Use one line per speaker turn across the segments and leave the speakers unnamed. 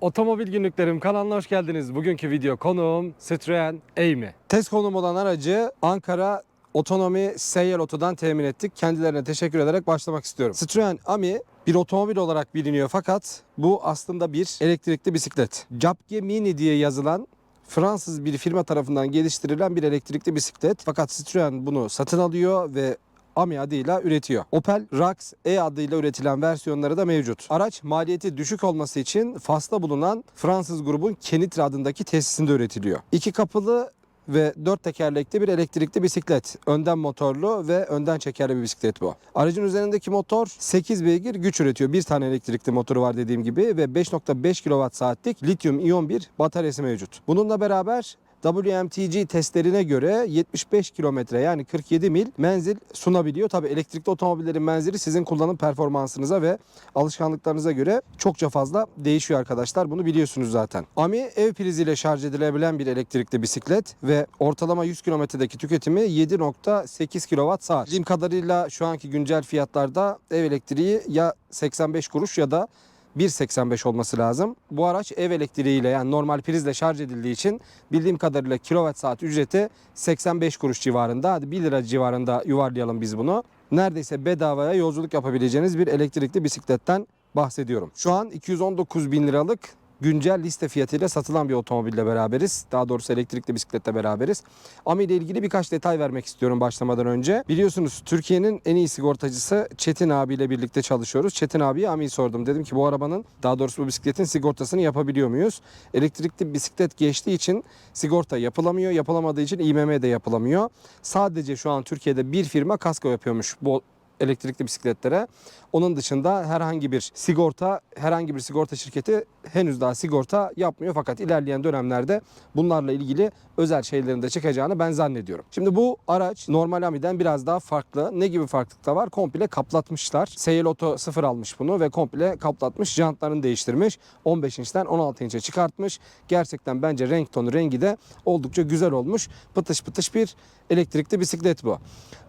Otomobil Günlüklerim kanalına hoş geldiniz. Bugünkü video konuğum Citroen Amy. Test konum olan aracı Ankara Otonomi Seyyar Oto'dan temin ettik. Kendilerine teşekkür ederek başlamak istiyorum. Citroen Ami bir otomobil olarak biliniyor fakat bu aslında bir elektrikli bisiklet. Japge Mini diye yazılan Fransız bir firma tarafından geliştirilen bir elektrikli bisiklet. Fakat Citroen bunu satın alıyor ve Ami adıyla üretiyor. Opel Rax E adıyla üretilen versiyonları da mevcut. Araç maliyeti düşük olması için Fas'ta bulunan Fransız grubun Kenitre adındaki tesisinde üretiliyor. İki kapılı ve dört tekerlekli bir elektrikli bisiklet. Önden motorlu ve önden çekerli bir bisiklet bu. Aracın üzerindeki motor 8 beygir güç üretiyor. Bir tane elektrikli motoru var dediğim gibi ve 5.5 kWh saatlik lityum iyon bir bataryası mevcut. Bununla beraber WMTG testlerine göre 75 kilometre yani 47 mil menzil sunabiliyor. Tabi elektrikli otomobillerin menzili sizin kullanım performansınıza ve alışkanlıklarınıza göre çokça fazla değişiyor arkadaşlar. Bunu biliyorsunuz zaten. Ami ev priziyle şarj edilebilen bir elektrikli bisiklet ve ortalama 100 kilometredeki tüketimi 7.8 kWh saat. Bildiğim kadarıyla şu anki güncel fiyatlarda ev elektriği ya 85 kuruş ya da 1.85 olması lazım. Bu araç ev elektriğiyle yani normal prizle şarj edildiği için bildiğim kadarıyla kilowatt saat ücreti 85 kuruş civarında. Hadi 1 lira civarında yuvarlayalım biz bunu. Neredeyse bedavaya yolculuk yapabileceğiniz bir elektrikli bisikletten bahsediyorum. Şu an 219 bin liralık güncel liste fiyatıyla satılan bir otomobille beraberiz. Daha doğrusu elektrikli bisikletle beraberiz. Ami ile ilgili birkaç detay vermek istiyorum başlamadan önce. Biliyorsunuz Türkiye'nin en iyi sigortacısı Çetin abiyle birlikte çalışıyoruz. Çetin abiye Ami'yi sordum. Dedim ki bu arabanın daha doğrusu bu bisikletin sigortasını yapabiliyor muyuz? Elektrikli bisiklet geçtiği için sigorta yapılamıyor. Yapılamadığı için İMM de yapılamıyor. Sadece şu an Türkiye'de bir firma kasko yapıyormuş bu elektrikli bisikletlere. Onun dışında herhangi bir sigorta, herhangi bir sigorta şirketi henüz daha sigorta yapmıyor. Fakat ilerleyen dönemlerde bunlarla ilgili özel şeylerin de çıkacağını ben zannediyorum. Şimdi bu araç normal Ami'den biraz daha farklı. Ne gibi farklılıkta var? Komple kaplatmışlar. Seyel Oto sıfır almış bunu ve komple kaplatmış. Jantlarını değiştirmiş. 15 inçten 16 inçe çıkartmış. Gerçekten bence renk tonu, rengi de oldukça güzel olmuş. Pıtış pıtış bir elektrikli bisiklet bu.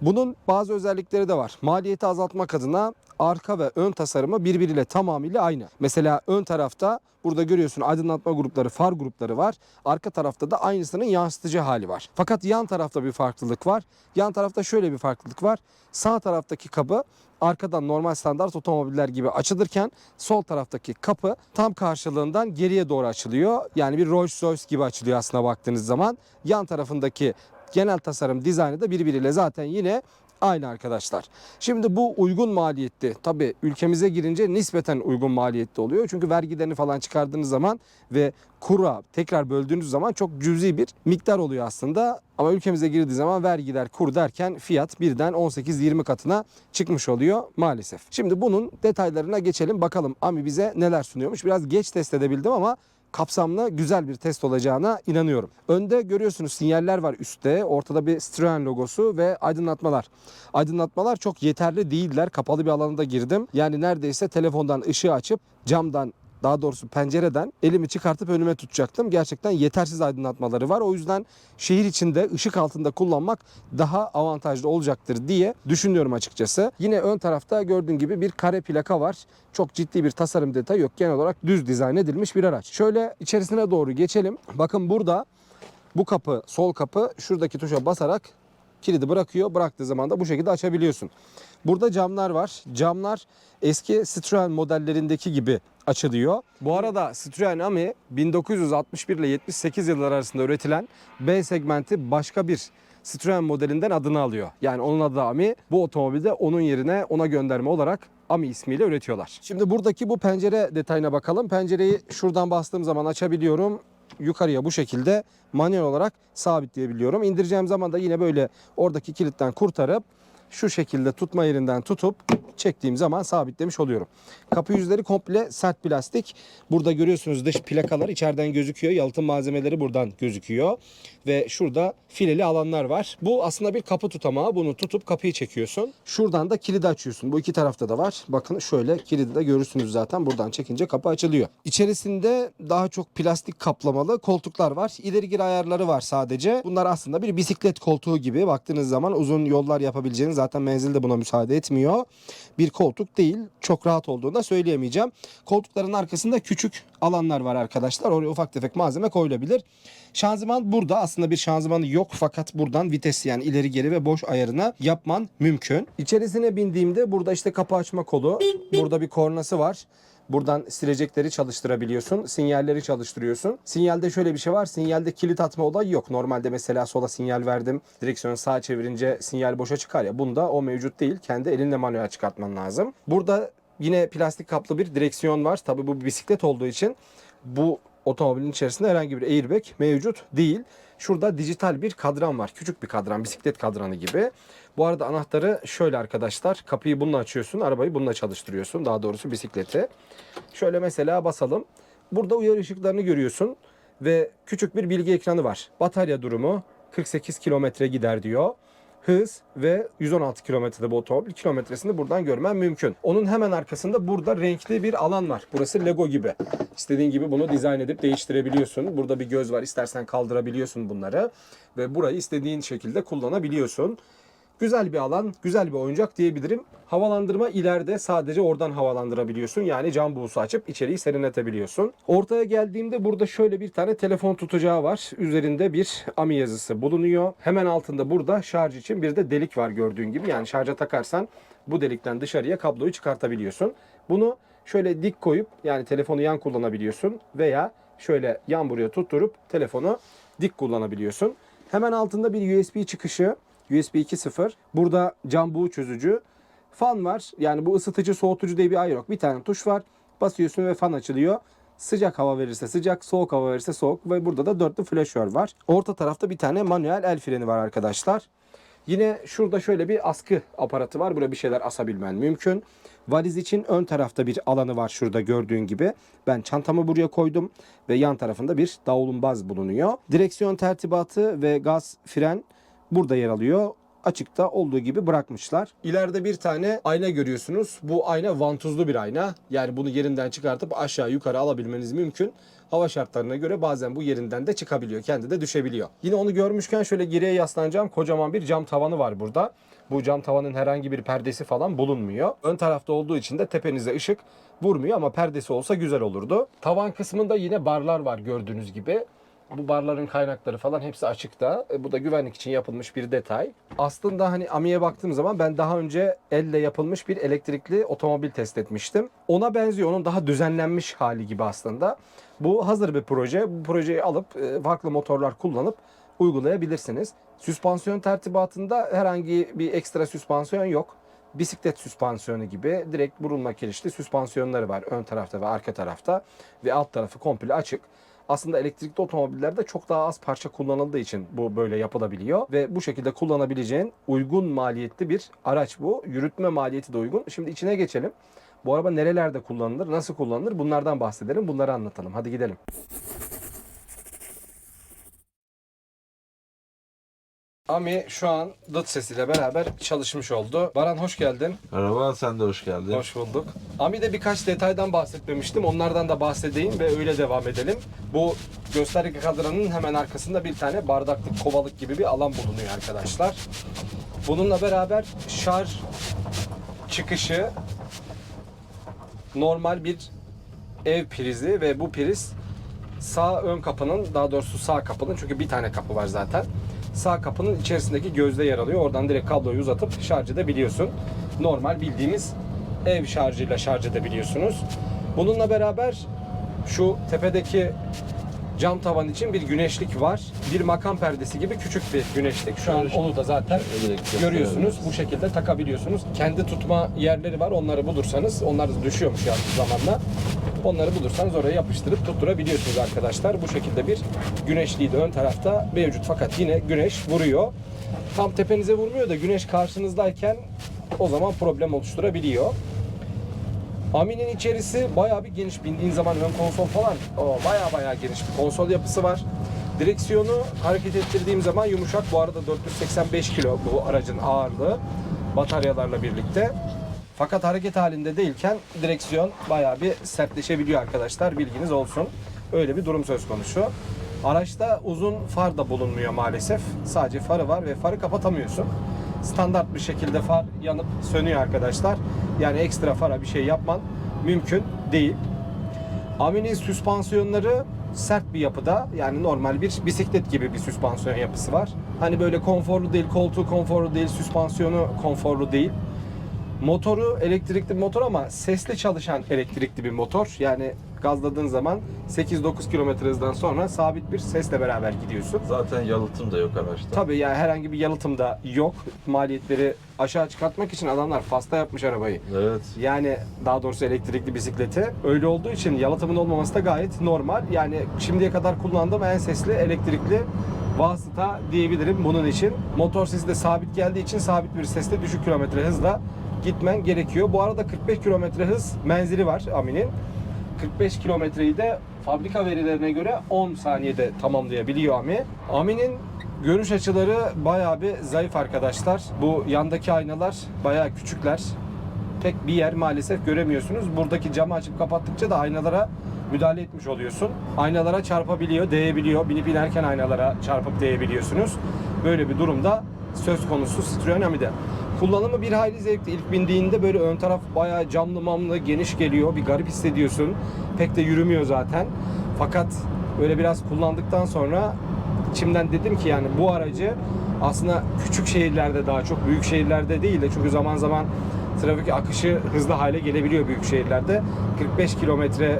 Bunun bazı özellikleri de var. Maliyeti azaltmak adına arka ve ön tasarımı birbiriyle tamamıyla aynı. Mesela ön tarafta burada görüyorsun aydınlatma grupları, far grupları var. Arka tarafta da aynısının yansıtıcı hali var. Fakat yan tarafta bir farklılık var. Yan tarafta şöyle bir farklılık var. Sağ taraftaki kapı arkadan normal standart otomobiller gibi açılırken sol taraftaki kapı tam karşılığından geriye doğru açılıyor. Yani bir Rolls Royce gibi açılıyor aslına baktığınız zaman. Yan tarafındaki genel tasarım dizaynı da birbiriyle zaten yine aynı arkadaşlar. Şimdi bu uygun maliyetli. Tabi ülkemize girince nispeten uygun maliyetli oluyor. Çünkü vergilerini falan çıkardığınız zaman ve kura tekrar böldüğünüz zaman çok cüzi bir miktar oluyor aslında. Ama ülkemize girdiği zaman vergiler kur derken fiyat birden 18-20 katına çıkmış oluyor maalesef. Şimdi bunun detaylarına geçelim bakalım Ami bize neler sunuyormuş. Biraz geç test edebildim ama kapsamlı güzel bir test olacağına inanıyorum. Önde görüyorsunuz sinyaller var üstte. Ortada bir Citroen logosu ve aydınlatmalar. Aydınlatmalar çok yeterli değiller. Kapalı bir alanda girdim. Yani neredeyse telefondan ışığı açıp camdan daha doğrusu pencereden elimi çıkartıp önüme tutacaktım. Gerçekten yetersiz aydınlatmaları var. O yüzden şehir içinde ışık altında kullanmak daha avantajlı olacaktır diye düşünüyorum açıkçası. Yine ön tarafta gördüğün gibi bir kare plaka var. Çok ciddi bir tasarım detayı yok. Genel olarak düz dizayn edilmiş bir araç. Şöyle içerisine doğru geçelim. Bakın burada bu kapı, sol kapı şuradaki tuşa basarak kilidi bırakıyor. Bıraktığı zaman da bu şekilde açabiliyorsun. Burada camlar var. Camlar eski Citroen modellerindeki gibi açılıyor. Bu arada Citroen Ami 1961 ile 78 yılları arasında üretilen B segmenti başka bir Citroen modelinden adını alıyor. Yani onun adı Ami. Bu otomobilde onun yerine ona gönderme olarak Ami ismiyle üretiyorlar. Şimdi buradaki bu pencere detayına bakalım. Pencereyi şuradan bastığım zaman açabiliyorum yukarıya bu şekilde manuel olarak sabitleyebiliyorum. İndireceğim zaman da yine böyle oradaki kilitten kurtarıp şu şekilde tutma yerinden tutup çektiğim zaman sabitlemiş oluyorum. Kapı yüzleri komple sert plastik. Burada görüyorsunuz dış plakalar içeriden gözüküyor. Yalıtım malzemeleri buradan gözüküyor. Ve şurada fileli alanlar var. Bu aslında bir kapı tutamağı. Bunu tutup kapıyı çekiyorsun. Şuradan da kilidi açıyorsun. Bu iki tarafta da var. Bakın şöyle kilidi de görürsünüz zaten. Buradan çekince kapı açılıyor. İçerisinde daha çok plastik kaplamalı koltuklar var. İleri geri ayarları var sadece. Bunlar aslında bir bisiklet koltuğu gibi. Baktığınız zaman uzun yollar yapabileceğiniz Zaten menzil de buna müsaade etmiyor. Bir koltuk değil. Çok rahat olduğunu da söyleyemeyeceğim. Koltukların arkasında küçük alanlar var arkadaşlar. Oraya ufak tefek malzeme koyulabilir. Şanzıman burada. Aslında bir şanzımanı yok fakat buradan vites yani ileri geri ve boş ayarına yapman mümkün. İçerisine bindiğimde burada işte kapı açma kolu. Burada bir kornası var. Buradan silecekleri çalıştırabiliyorsun. Sinyalleri çalıştırıyorsun. Sinyalde şöyle bir şey var. Sinyalde kilit atma olayı yok. Normalde mesela sola sinyal verdim. Direksiyonu sağa çevirince sinyal boşa çıkar ya. Bunda o mevcut değil. Kendi elinle manuel çıkartman lazım. Burada yine plastik kaplı bir direksiyon var. Tabii bu bir bisiklet olduğu için bu otomobilin içerisinde herhangi bir airbag mevcut değil. Şurada dijital bir kadran var. Küçük bir kadran, bisiklet kadranı gibi. Bu arada anahtarı şöyle arkadaşlar. Kapıyı bununla açıyorsun, arabayı bununla çalıştırıyorsun. Daha doğrusu bisikleti. Şöyle mesela basalım. Burada uyarı ışıklarını görüyorsun ve küçük bir bilgi ekranı var. Batarya durumu 48 kilometre gider diyor. Hız ve 116 kilometrede bu otomobil kilometresini buradan görmen mümkün. Onun hemen arkasında burada renkli bir alan var. Burası Lego gibi. İstediğin gibi bunu dizayn edip değiştirebiliyorsun. Burada bir göz var. İstersen kaldırabiliyorsun bunları ve burayı istediğin şekilde kullanabiliyorsun. Güzel bir alan, güzel bir oyuncak diyebilirim. Havalandırma ileride sadece oradan havalandırabiliyorsun. Yani cam buğusu açıp içeriği serinletebiliyorsun. Ortaya geldiğimde burada şöyle bir tane telefon tutacağı var. Üzerinde bir AMI yazısı bulunuyor. Hemen altında burada şarj için bir de delik var gördüğün gibi. Yani şarja takarsan bu delikten dışarıya kabloyu çıkartabiliyorsun. Bunu şöyle dik koyup yani telefonu yan kullanabiliyorsun veya şöyle yan buraya tutturup telefonu dik kullanabiliyorsun. Hemen altında bir USB çıkışı USB 2.0. Burada cam buğu çözücü. Fan var. Yani bu ısıtıcı soğutucu diye bir ay yok. Bir tane tuş var. Basıyorsun ve fan açılıyor. Sıcak hava verirse sıcak, soğuk hava verirse soğuk ve burada da dörtlü flaşör var. Orta tarafta bir tane manuel el freni var arkadaşlar. Yine şurada şöyle bir askı aparatı var. Burada bir şeyler asabilmen mümkün. Valiz için ön tarafta bir alanı var şurada gördüğün gibi. Ben çantamı buraya koydum ve yan tarafında bir davlumbaz bulunuyor. Direksiyon tertibatı ve gaz fren burada yer alıyor. Açıkta olduğu gibi bırakmışlar. İleride bir tane ayna görüyorsunuz. Bu ayna vantuzlu bir ayna. Yani bunu yerinden çıkartıp aşağı yukarı alabilmeniz mümkün. Hava şartlarına göre bazen bu yerinden de çıkabiliyor. Kendi de düşebiliyor. Yine onu görmüşken şöyle geriye yaslanacağım. Kocaman bir cam tavanı var burada. Bu cam tavanın herhangi bir perdesi falan bulunmuyor. Ön tarafta olduğu için de tepenize ışık vurmuyor ama perdesi olsa güzel olurdu. Tavan kısmında yine barlar var gördüğünüz gibi. Bu barların kaynakları falan hepsi açıkta. E, Bu da güvenlik için yapılmış bir detay. Aslında hani Ami'ye baktığım zaman ben daha önce elle yapılmış bir elektrikli otomobil test etmiştim. Ona benziyor. Onun daha düzenlenmiş hali gibi aslında. Bu hazır bir proje. Bu projeyi alıp e, farklı motorlar kullanıp uygulayabilirsiniz. Süspansiyon tertibatında herhangi bir ekstra süspansiyon yok. Bisiklet süspansiyonu gibi direkt burulma kirişli süspansiyonları var ön tarafta ve arka tarafta ve alt tarafı komple açık. Aslında elektrikli otomobillerde çok daha az parça kullanıldığı için bu böyle yapılabiliyor ve bu şekilde kullanabileceğin uygun maliyetli bir araç bu. Yürütme maliyeti de uygun. Şimdi içine geçelim. Bu araba nerelerde kullanılır, nasıl kullanılır bunlardan bahsedelim, bunları anlatalım. Hadi gidelim. Ami şu an dıt sesiyle beraber çalışmış oldu. Baran hoş geldin.
Merhaba, sen de hoş geldin.
Hoş bulduk. Ami'de birkaç detaydan bahsetmemiştim. Onlardan da bahsedeyim ve öyle devam edelim. Bu gösterge kadranın hemen arkasında bir tane bardaklık, kovalık gibi bir alan bulunuyor arkadaşlar. Bununla beraber şarj çıkışı normal bir ev prizi ve bu priz sağ ön kapının daha doğrusu sağ kapının çünkü bir tane kapı var zaten. Sağ kapının içerisindeki gözde yer alıyor. Oradan direkt kabloyu uzatıp şarj edebiliyorsun. Normal bildiğimiz ev şarjıyla şarj edebiliyorsunuz. Bununla beraber şu tepedeki cam tavan için bir güneşlik var. Bir makam perdesi gibi küçük bir güneşlik. Şu an onu da zaten görüyorsunuz. Bu şekilde takabiliyorsunuz. Kendi tutma yerleri var. Onları bulursanız, onlar da düşüyormuş yani zamanla. Onları bulursanız oraya yapıştırıp tutturabiliyorsunuz arkadaşlar. Bu şekilde bir güneşliği de ön tarafta mevcut. Fakat yine güneş vuruyor. Tam tepenize vurmuyor da güneş karşınızdayken o zaman problem oluşturabiliyor. Amin'in içerisi bayağı bir geniş. Bindiğin zaman ön konsol falan o bayağı bayağı geniş bir konsol yapısı var. Direksiyonu hareket ettirdiğim zaman yumuşak. Bu arada 485 kilo bu aracın ağırlığı bataryalarla birlikte. Fakat hareket halinde değilken direksiyon bayağı bir sertleşebiliyor arkadaşlar. Bilginiz olsun. Öyle bir durum söz konusu. Araçta uzun far da bulunmuyor maalesef. Sadece farı var ve farı kapatamıyorsun. standart bir şekilde far yanıp sönüyor arkadaşlar. Yani ekstra fara bir şey yapman mümkün değil. Amin'in süspansiyonları sert bir yapıda. Yani normal bir bisiklet gibi bir süspansiyon yapısı var. Hani böyle konforlu değil, koltuğu konforlu değil, süspansiyonu konforlu değil. Motoru elektrikli bir motor ama sesli çalışan elektrikli bir motor. Yani gazladığın zaman 8-9 km hızdan sonra sabit bir sesle beraber gidiyorsun.
Zaten yalıtım da yok araçta.
Tabii yani herhangi bir yalıtım da yok. Maliyetleri aşağı çıkartmak için adamlar fasta yapmış arabayı.
Evet.
Yani daha doğrusu elektrikli bisikleti. Öyle olduğu için yalıtımın olmaması da gayet normal. Yani şimdiye kadar kullandığım en sesli elektrikli vasıta diyebilirim bunun için. Motor sesi de sabit geldiği için sabit bir sesle düşük kilometre hızla gitmen gerekiyor. Bu arada 45 kilometre hız menzili var Amin'in. 45 kilometreyi de fabrika verilerine göre 10 saniyede tamamlayabiliyor Ami. Amin'in görüş açıları bayağı bir zayıf arkadaşlar. Bu yandaki aynalar bayağı küçükler pek bir yer maalesef göremiyorsunuz. Buradaki camı açıp kapattıkça da aynalara müdahale etmiş oluyorsun. Aynalara çarpabiliyor, değebiliyor. Binip inerken aynalara çarpıp değebiliyorsunuz. Böyle bir durumda söz konusu Citroen Ami'de. Kullanımı bir hayli zevkli. İlk bindiğinde böyle ön taraf bayağı camlı mamlı geniş geliyor. Bir garip hissediyorsun. Pek de yürümüyor zaten. Fakat böyle biraz kullandıktan sonra içimden dedim ki yani bu aracı aslında küçük şehirlerde daha çok büyük şehirlerde değil de çünkü zaman zaman trafik akışı hızlı hale gelebiliyor büyük şehirlerde. 45 kilometre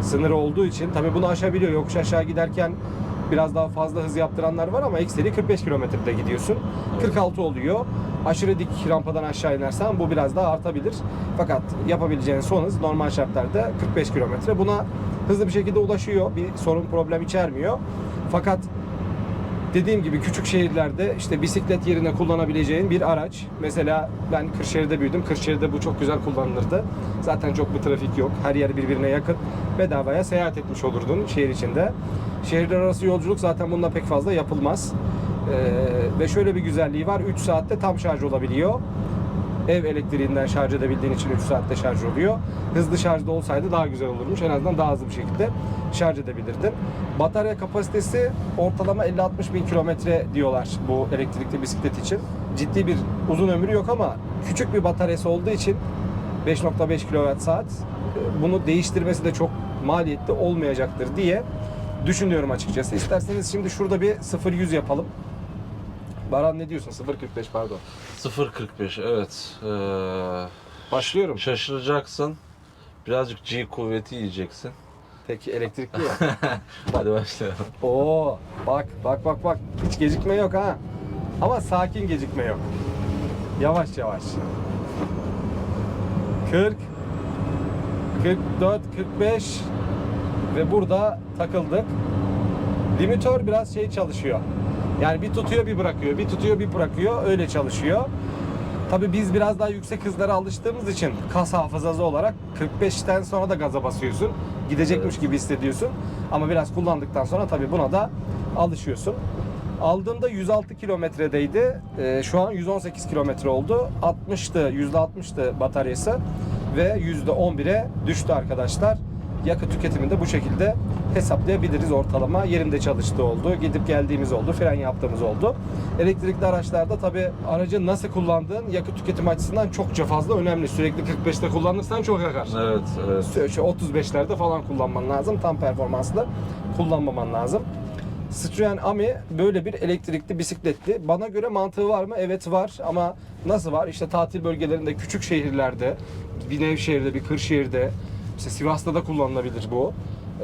sınırı olduğu için tabi bunu aşabiliyor. Yokuş aşağı giderken biraz daha fazla hız yaptıranlar var ama ekseri 45 kilometrede gidiyorsun. 46 oluyor. Aşırı dik rampadan aşağı inersen bu biraz daha artabilir. Fakat yapabileceğin son hız normal şartlarda 45 kilometre. Buna hızlı bir şekilde ulaşıyor. Bir sorun problem içermiyor. Fakat dediğim gibi küçük şehirlerde işte bisiklet yerine kullanabileceğin bir araç. Mesela ben Kırşehir'de büyüdüm. Kırşehir'de bu çok güzel kullanılırdı. Zaten çok bir trafik yok. Her yer birbirine yakın. Bedavaya seyahat etmiş olurdun şehir içinde. Şehirler arası yolculuk zaten bununla pek fazla yapılmaz. Ee, ve şöyle bir güzelliği var. 3 saatte tam şarj olabiliyor. Ev elektriğinden şarj edebildiğin için 3 saatte şarj oluyor. Hızlı şarjda olsaydı daha güzel olurmuş. En azından daha hızlı bir şekilde şarj edebilirdin. Batarya kapasitesi ortalama 50-60 bin kilometre diyorlar bu elektrikli bisiklet için. Ciddi bir uzun ömrü yok ama küçük bir bataryası olduğu için 5.5 kWh saat bunu değiştirmesi de çok maliyetli olmayacaktır diye düşünüyorum açıkçası. İsterseniz şimdi şurada bir 0-100 yapalım. Baran ne diyorsun? 0.45 pardon.
0.45 evet. Ee,
Başlıyorum.
şaşıracaksın. Birazcık G kuvveti yiyeceksin.
Peki elektrikli ya.
Hadi başlayalım.
Oo, bak bak bak bak. Hiç gecikme yok ha. Ama sakin gecikme yok. Yavaş yavaş. 40 44 45 ve burada takıldık. Limitör biraz şey çalışıyor. Yani bir tutuyor bir bırakıyor, bir tutuyor bir bırakıyor. Öyle çalışıyor. Tabii biz biraz daha yüksek hızlara alıştığımız için kas hafızası olarak 45'ten sonra da gaza basıyorsun. Gidecekmiş gibi hissediyorsun. Ama biraz kullandıktan sonra tabii buna da alışıyorsun. Aldığımda 106 kilometredeydi. Ee, şu an 118 kilometre oldu. 60'tı, %60'tı bataryası ve %11'e düştü arkadaşlar. Yakıt tüketimini de bu şekilde hesaplayabiliriz ortalama. Yerinde çalıştığı oldu, gidip geldiğimiz oldu, fren yaptığımız oldu. Elektrikli araçlarda tabi aracı nasıl kullandığın yakıt tüketimi açısından çokça fazla önemli. Sürekli 45'te kullanırsan çok yakar.
Evet, evet.
Şu 35'lerde falan kullanman lazım. Tam performanslı kullanmaman lazım. Citroen Ami böyle bir elektrikli bisikletli. Bana göre mantığı var mı? Evet var ama nasıl var? İşte tatil bölgelerinde, küçük şehirlerde, bir Nevşehir'de, bir Kırşehir'de, işte Sivas'ta da kullanılabilir bu.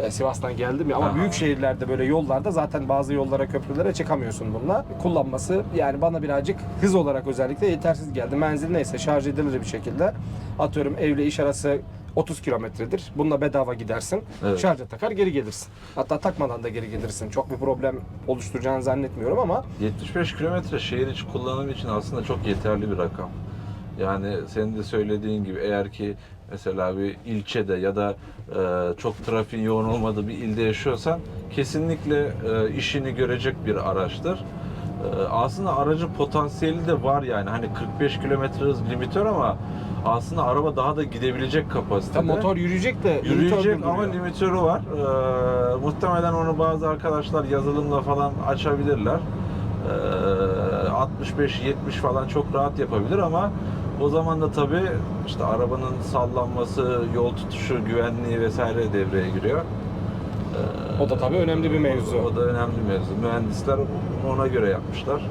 Ee, Sivas'tan geldim ya ama
Aha.
büyük şehirlerde böyle yollarda zaten bazı yollara, köprülere çıkamıyorsun bununla. Kullanması yani bana birazcık hız olarak özellikle yetersiz geldi. Menzil neyse şarj edilir bir şekilde. Atıyorum evle iş arası 30 kilometredir. Bununla bedava gidersin.
Evet.
Şarja takar geri gelirsin. Hatta takmadan da geri gelirsin. Çok bir problem oluşturacağını zannetmiyorum ama
75 kilometre şehir içi kullanım için aslında çok yeterli bir rakam. Yani senin de söylediğin gibi eğer ki mesela bir ilçede ya da e, çok trafiğin yoğun olmadığı bir ilde yaşıyorsan kesinlikle e, işini görecek bir araçtır. E, aslında aracın potansiyeli de var yani hani 45 kilometre hız limitör ama aslında araba daha da gidebilecek kapasitede.
tam motor yürüyecek de
Yürüyecek ama limitörü var. Ee, muhtemelen onu bazı arkadaşlar yazılımla falan açabilirler. Ee, 65-70 falan çok rahat yapabilir ama o zaman da tabii işte arabanın sallanması, yol tutuşu, güvenliği vesaire devreye giriyor.
O da tabii önemli bir mevzu.
O da önemli bir mevzu. Mühendisler ona göre yapmışlar.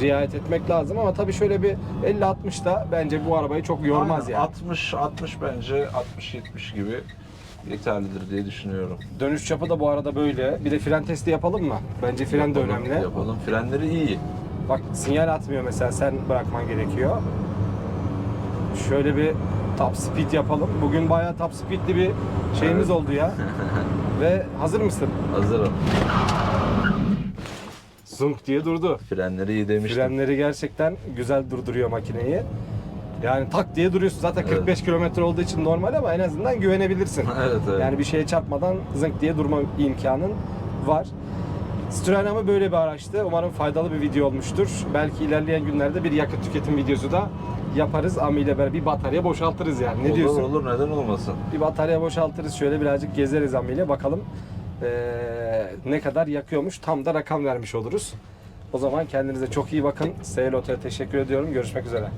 Riayet etmek lazım ama tabii şöyle bir 50-60 da bence bu arabayı çok yormaz
Aynen,
yani.
60 60 bence 60 70 gibi yeterlidir diye düşünüyorum.
Dönüş çapı da bu arada böyle. Bir de fren testi yapalım mı? Bence fren de
Yapalım,
önemli.
Yapalım. Frenleri iyi.
Bak sinyal atmıyor mesela sen bırakman gerekiyor. Şöyle bir top speed yapalım. Bugün bayağı top speedli bir şeyimiz oldu ya. Ve hazır mısın?
Hazırım.
Zunk diye durdu.
Frenleri iyi demiştim.
Frenleri gerçekten güzel durduruyor makineyi. Yani tak diye duruyorsun. Zaten
Evet.
45 kilometre olduğu için normal ama en azından güvenebilirsin.
evet evet.
Yani bir şeye çarpmadan zınk diye durma imkanın var. Citroen ama böyle bir araçtı. Umarım faydalı bir video olmuştur. Belki ilerleyen günlerde bir yakıt tüketim videosu da yaparız. Ami ile beraber bir batarya boşaltırız yani. Ne
olur,
diyorsun?
Olur neden olmasın.
Bir batarya boşaltırız. Şöyle birazcık gezeriz Ami ile. Bakalım eee, ne kadar yakıyormuş. Tam da rakam vermiş oluruz. O zaman kendinize çok iyi bakın. Seyel Otel'e teşekkür ediyorum. Görüşmek üzere.